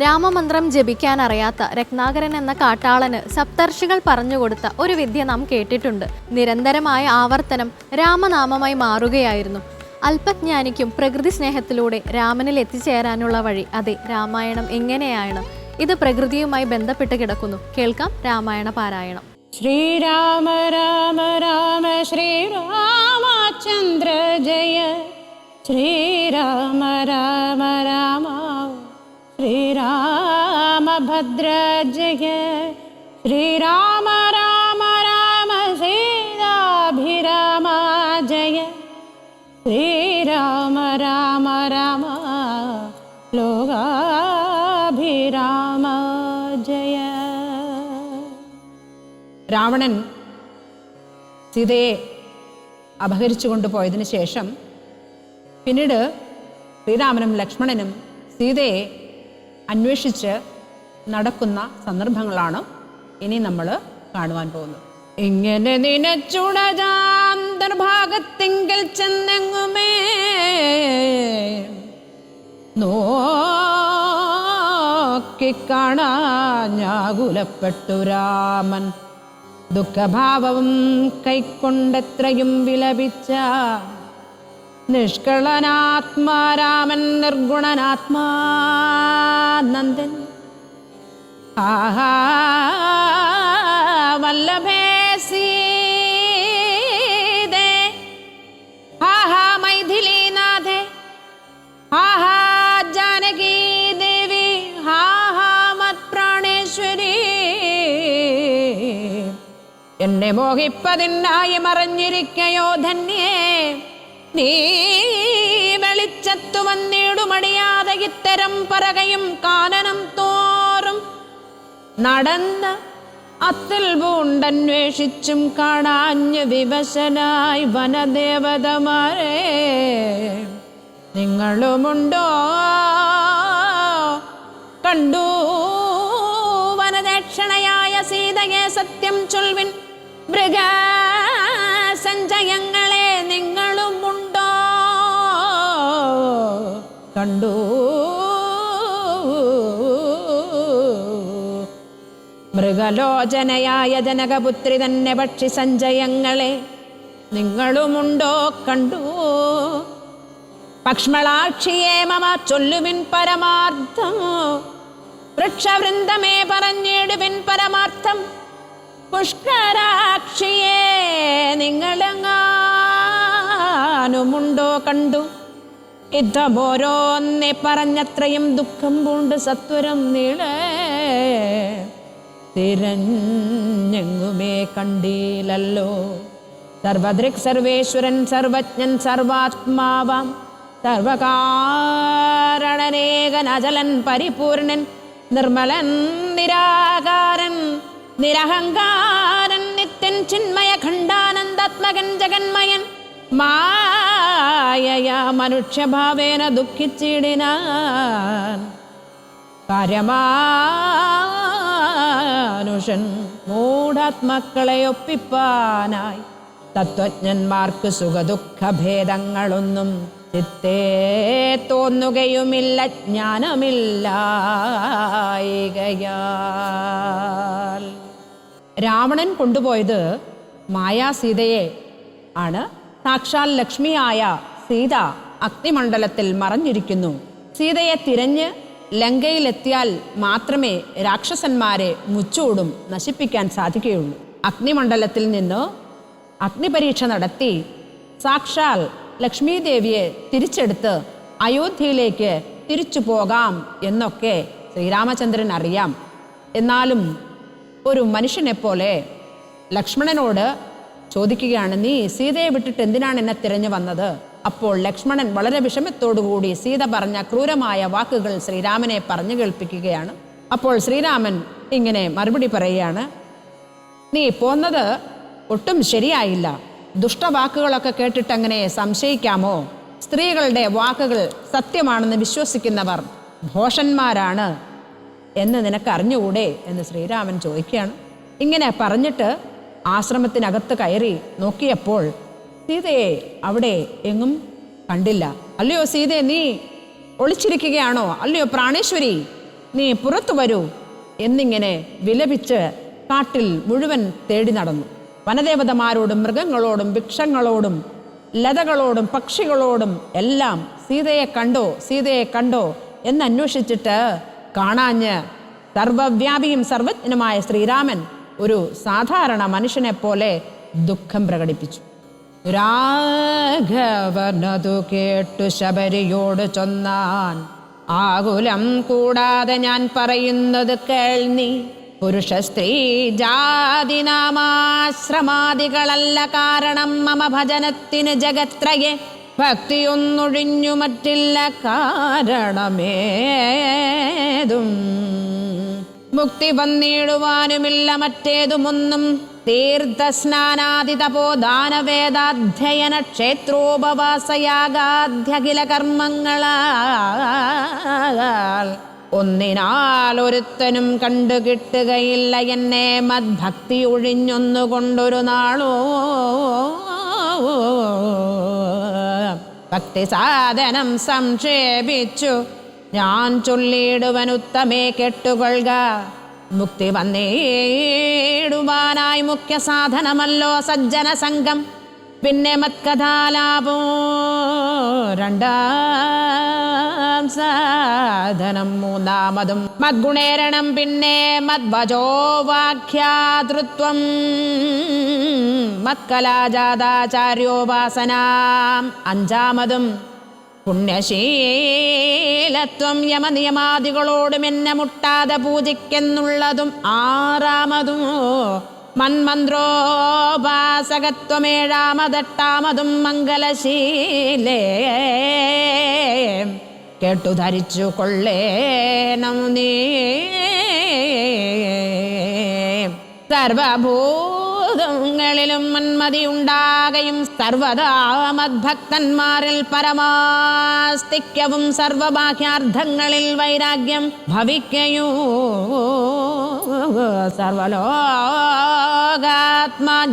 രാമമന്ത്രം ജപിക്കാൻ അറിയാത്ത രത്നാകരൻ എന്ന കാട്ടാളന് സപ്തർഷികൾ പറഞ്ഞുകൊടുത്ത ഒരു വിദ്യ നാം കേട്ടിട്ടുണ്ട്. നിരന്തരമായ ആവർത്തനം രാമനാമമായി മാറുകയായിരുന്നു. അല്പജ്ഞാനിക്കും പ്രകൃതി സ്നേഹത്തിലൂടെ രാമനിൽ എത്തിച്ചേരാനുള്ള വഴി അതെ രാമായണം എങ്ങനെയാണ്? ഇത് പ്രകൃതിയുമായി ബന്ധപ്പെട്ട് കിടക്കുന്നു. കേൾക്കാം രാമായണ പാരായണം. ശ്രീരാമ രാമ രാമ ശ്രീരാമചന്ദ്ര ജയ. ശ്രീരാമ രാമ രാമ. ശ്രീരാമഭദ്ര ജയ. ശ്രീരാമ രാമ രാമ സീതാഭിരാമ ജയ. ശ്രീരാമ രാമ രാമ ലോകാഭിരാമ ജയ. രാവണൻ സീതയെ അപഹരിച്ചു കൊണ്ടുപോയതിനു ശേഷം പിന്നീട് ശ്രീരാമനും ലക്ഷ്മണനും സീതയെ അന്വേഷിച്ച് നടക്കുന്ന സന്ദർഭങ്ങളാണ് ഇനി നമ്മൾ കാണുവാൻ പോകുന്നത്. ഇങ്ങനെ നിനച്ചുടജാന്തർഭാഗത്തിങ്കിൽ ചെന്നെങ്ങുമേ? നോക്കിക്കാണാഞ്ഞാകുലപ്പെട്ടു രാമൻ. ദുഃഖഭാവവും കൈക്കൊണ്ടെത്രയും വിലപിച്ച നിഷ്കളനാത്മാരാമൻ നിർഗുണനാത്മാ നന്ദൻ. ആഹാ വല്ലഭേ സീതേ ആഹാ മൈഥിലീനാഥേ. ആഹാ ജാനകി ആഹാ മത്പ്രാണേശ്വരി. എന്നെ മോഹിപ്പതിനായി മറിഞ്ഞിരിക്കയോ ധന്യേ. നീ വന്നിടുമടിയാതെ ഇത്തരം പറകയും കാനനം തോറും നടന്ന് അത്തിൽ പൂണ്ടന്വേഷിച്ചും കാണാഞ്ഞ് വിവശനായി വനദേവതമാരെ നിങ്ങളുമുണ്ടോ? കണ്ടു. വനദേക്ഷണയായ സീതയെ സത്യം ചൊൽവിൻ മൃഗ സഞ്ചയങ്ങളെ കണ്ടു. മൃഗലോചനയായ ജനകപുത്രി തന്നെ പക്ഷി സഞ്ചയങ്ങളെ നിങ്ങളുമുണ്ടോ കണ്ടു. പക്ഷ്മളാക്ഷിയെ മമ ചൊല്ലുവിൻ പരമാർത്ഥം. വൃക്ഷവൃന്ദമേ പറഞ്ഞിടുവിൻ പരമാർത്ഥം. പുഷ്കരാക്ഷിയെ നിങ്ങളെങ്ങാനുമുണ്ടോ കണ്ടു. യുദ്ധമോരോന്നെ പറഞ്ഞത്രയും ദുഃഖം പൂണ്ട് സത്വരം നീള. തിരഞ്ഞെങ്ങുമേ കണ്ടീലല്ലോ. സർവദൃക് സർവേശ്വരൻ സർവജ്ഞൻ സർവാത്മാവാം. സർവകാരണനേകൻ അചലൻ പരിപൂർണൻ നിർമ്മലൻ നിരാകാരൻ നിരഹങ്കാരൻ നിത്യൻ ചിന്മയ ഖണ്ഡാനന്ദാത്മകൻ ജഗന്മയൻ. മായയാ മനുഷ്യഭാവേന ദുഃഖിച്ചിടിനാൻ പരമാനുഷൻ മൂഢാത്മക്കളെ ഒപ്പിപ്പാനായി തത്വജ്ഞന്മാർക്ക് സുഖദുഃഖഭേദങ്ങളൊന്നും ചിത്തേ തോന്നുകയുമില്ല ജ്ഞാനമില്ലായികയാൽ. രാവണൻ കൊണ്ടുപോയത് മായാസീതയെ ആണ്. സാക്ഷാൽ ലക്ഷ്മിയായ സീത അഗ്നിമണ്ഡലത്തിൽ മറഞ്ഞിരിക്കുന്നു. സീതയെ തിരഞ്ഞ് ലങ്കയിലെത്തിയാൽ മാത്രമേ രാക്ഷസന്മാരെ മുച്ചൂടും നശിപ്പിക്കാൻ സാധിക്കുകയുള്ളൂ. അഗ്നിമണ്ഡലത്തിൽ നിന്ന് അഗ്നിപരീക്ഷ നടത്തി സാക്ഷാൽ ലക്ഷ്മീദേവിയെ തിരിച്ചെടുത്ത് അയോധ്യയിലേക്ക് തിരിച്ചു പോകാം എന്നൊക്കെ ശ്രീരാമചന്ദ്രൻ അറിയാം. എന്നാലും ഒരു മനുഷ്യനെപ്പോലെ ലക്ഷ്മണനോട് ചോദിക്കുകയാണ് നീ സീതയെ വിട്ടിട്ട് എന്തിനാണ് എന്നെ തിരഞ്ഞു വന്നത്? അപ്പോൾ ലക്ഷ്മണൻ വളരെ വിഷമത്തോടുകൂടി സീത പറഞ്ഞ ക്രൂരമായ വാക്കുകൾ ശ്രീരാമനെ പറഞ്ഞു കേൾപ്പിക്കുകയാണ്. അപ്പോൾ ശ്രീരാമൻ ഇങ്ങനെ മറുപടി പറയുകയാണ് നീ പോന്നത് ഒട്ടും ശരിയായില്ല. ദുഷ്ടവാക്കുകളൊക്കെ കേട്ടിട്ട് അങ്ങനെ സംശയിക്കാമോ? സ്ത്രീകളുടെ വാക്കുകൾ സത്യമാണെന്ന് വിശ്വസിക്കുന്നവർ ഭോഷന്മാരാണ് എന്ന് നിനക്ക് അറിഞ്ഞുകൂടെ എന്ന് ശ്രീരാമൻ ചോദിക്കുകയാണ്. ഇങ്ങനെ പറഞ്ഞിട്ട് ആശ്രമത്തിനകത്ത് കയറി നോക്കിയപ്പോൾ സീതയെ അവിടെ എങ്ങും കണ്ടില്ല. അല്ലയോ സീതയെ നീ ഒളിച്ചിരിക്കുകയാണോ? അല്ലയോ പ്രാണേശ്വരി നീ പുറത്തു വരൂ എന്നിങ്ങനെ വിലപിച്ച് കാട്ടിൽ മുഴുവൻ തേടി നടന്നു. വനദേവതമാരോടും മൃഗങ്ങളോടും വൃക്ഷങ്ങളോടും ലതകളോടും പക്ഷികളോടും എല്ലാം സീതയെ കണ്ടോ സീതയെ കണ്ടോ എന്നന്വേഷിച്ചിട്ട് കാണാഞ്ഞ് സർവവ്യാപിയും സർവജ്ഞനുമായ ശ്രീരാമൻ ഒരു സാധാരണ മനുഷ്യനെ പോലെ ദുഃഖം പ്രകടിപ്പിച്ചു. രാഘവനതു കേട്ടു ശബരിയോട് ചൊന്നാൻ ആകുലം കൂടാതെ ഞാൻ പറയുന്നത് കേൾനി പുരുഷ സ്ത്രീ ജാതി നാമാശ്രമാദികളല്ല കാരണം മമ ഭജനത്തിന് ജഗത്രയെ. ഭക്തിയൊന്നൊഴിഞ്ഞു മറ്റില്ല കാരണമേതും. മുക്തി വന്നേടുവാനുമില്ല മറ്റേതുമൊന്നും. തീർത്ഥസ്നാനാദി തപോദാനവേദാധ്യയന ക്ഷേത്രോപവാസയാഗാധ്യഖില കർമ്മങ്ങളാൽ ഒന്നിനാൽ ഒരുത്തനും കണ്ടു കിട്ടുകയില്ല എന്നെ മദ്ഭക്തി ഒഴിഞ്ഞൊന്നുകൊണ്ടൊരു നാളോ. ഭക്തി സാധനം സംക്ഷേപിച്ചു. ഞാൻ ചൊല്ലിടുവൻ ഉത്തമേ കെട്ടുകൊള്ളുക. മുക്തി വന്നേടുവാനായി മുഖ്യ സാധനമല്ലോ സജ്ജന സംഘം. പിന്നെ മത്കഥാലാപോ രണ്ടാം സാധനം മൂന്നാമതും മദ്ഗുണേരണം പിന്നെ മദ്വജോ വാഖ്യാതൃത്വം മത്കലാജാതാചാര്യോപാസന അഞ്ചാമതും പുണ്യശീലത്വം യമനിയമാദികളോടും എന്നെ മുട്ടാതെ പൂജിക്കെന്നുള്ളതും ആറാമതും മന്മന്ത്രോപാസകത്വമേഴാമതെട്ടാമതും മംഗലശീലേ. കേട്ടു ധരിച്ചു കൊള്ളേനം നീ. സർവഭൂതങ്ങളിലും മന്മതി ഉണ്ടാകയും സർവദാ മദ്ഭക്തന്മാരിൽ പരമാസ്തിക്യവും സർവബാഹ്യാർത്ഥങ്ങളിൽ വൈരാഗ്യം ഭവിക്കയോ? സർവലോകാത്മാ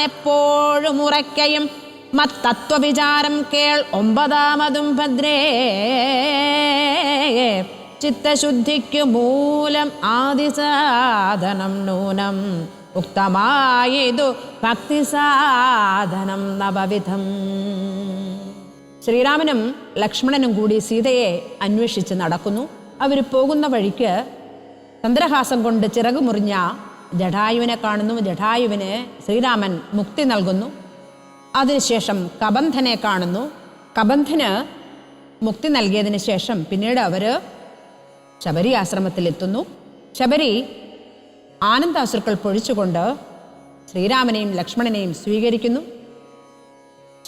എപ്പോഴും ഉറയ്ക്കയും മത്തത്വവിചാരം കേൾ ഒമ്പതാമതും ഭദ്രേ. ചിത്തശുദ്ധിക്കു മൂലം ആദിസാധനം നൂനം ഉക്തമായതു ഭക്തി സാധനം നവവിധം. ശ്രീരാമനും ലക്ഷ്മണനും കൂടി സീതയെ അന്വേഷിച്ച് നടക്കുന്നു. അവർ പോകുന്ന വഴിക്ക് ചന്ദ്രഹാസം കൊണ്ട് ചിറകുമുറിഞ്ഞ ജഡായുവിനെ കാണുന്നു. ജഡായുവിന് ശ്രീരാമൻ മുക്തി നൽകുന്നു. അതിനുശേഷം കബന്ധനെ കാണുന്നു. കബന്ധന് മുക്തി നൽകിയതിന് ശേഷം പിന്നീട് അവർ ശബരി ആശ്രമത്തിലെത്തുന്നു. ശബരി ആനന്ദാശ്രുക്കൾ പൊഴിച്ചുകൊണ്ട് ശ്രീരാമനെയും ലക്ഷ്മണനെയും സ്വീകരിക്കുന്നു.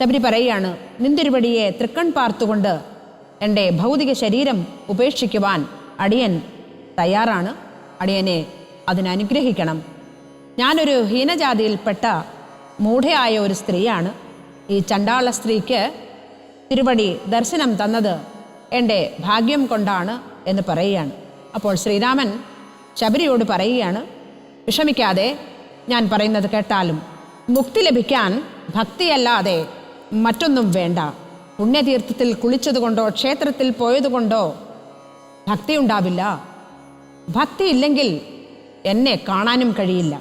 ശബരി പറയുകയാണ് നിന്തിരുപടിയെ തൃക്കൺ പാർത്തുകൊണ്ട് എന്റെ ഭൗതിക ശരീരം ഉപേക്ഷിക്കുവാൻ അടിയൻ തയ്യാറാണ്. അടിയനെ അതിനനുഗ്രഹിക്കണം ഞാനൊരു ഹീനജാതിയിൽപ്പെട്ട മൂഢയായ ഒരു സ്ത്രീയാണ്. ഈ ചണ്ടാള സ്ത്രീക്ക് തിരുവടി ദർശനം തന്നത് എന്റെ ഭാഗ്യം കൊണ്ടാണ് എന്ന് പറയുകയാണ്. അപ്പോൾ ശ്രീരാമൻ ശബരിയോട് പറയുകയാണ് വിഷമിക്കാതെ ഞാൻ പറയുന്നത് കേട്ടാലും മുക്തി ലഭിക്കാൻ ഭക്തിയല്ലാതെ മറ്റൊന്നും വേണ്ട. പുണ്യതീർത്ഥത്തിൽ കുളിച്ചതുകൊണ്ടോ ക്ഷേത്രത്തിൽ പോയതുകൊണ്ടോ ഭക്തി ഉണ്ടാവില്ല ഭക്തി ഇല്ലെങ്കിൽ എന്നെ കാണാനും കഴിയില്ല.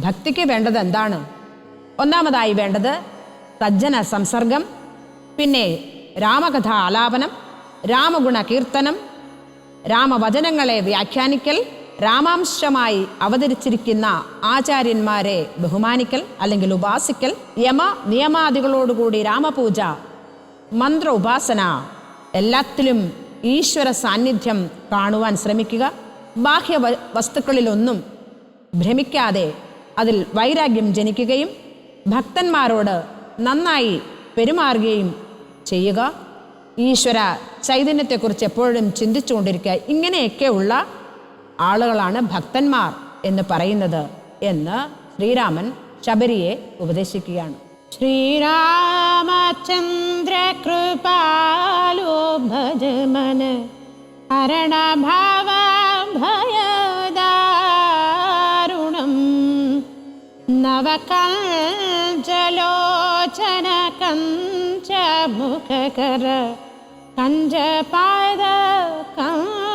ഭക്തിക്ക് വേണ്ടത് എന്താണ്? ഒന്നാമതായി വേണ്ടത് സജ്ജന സംസർഗം പിന്നെ രാമകഥ ആലാപനം രാമഗുണ കീർത്തനം രാമവചനങ്ങളെ വ്യാഖ്യാനിക്കൽ രാമാംശമായി അവതരിച്ചിരിക്കുന്ന ആചാര്യന്മാരെ ബഹുമാനിക്കൽ അല്ലെങ്കിൽ ഉപാസിക്കൽ യമ നിയമാദികളോടുകൂടി രാമപൂജ മന്ത്ര ഉപാസന എല്ലാത്തിലും ഈശ്വര സാന്നിധ്യം കാണുവാൻ ശ്രമിക്കുക. ബാഹ്യ വസ്തുക്കളിലൊന്നും ഭ്രമിക്കാതെ അതിൽ വൈരാഗ്യം ജനിക്കുകയും ഭക്തന്മാരോട് നന്നായി പെരുമാറുകയും ചെയ്യുക. ഈശ്വര ചൈതന്യത്തെക്കുറിച്ച് എപ്പോഴും ചിന്തിച്ചുകൊണ്ടിരിക്കുക. ഇങ്ങനെയൊക്കെയുള്ള ആളുകളാണ് ഭക്തന്മാർ എന്ന് പറയുന്നത് എന്ന് ശ്രീരാമൻ ശബരിയെ ഉപദേശിക്കുകയാണ്. ശ്രീരാമചന്ദ്ര കൃപാലോ ഭജമന ഹരണഭാവ ഭയദാരുണം നവകഞ്ചലോചന കഞ്ച മുഖകര കഞ്ചപാദ കഞ്ചാ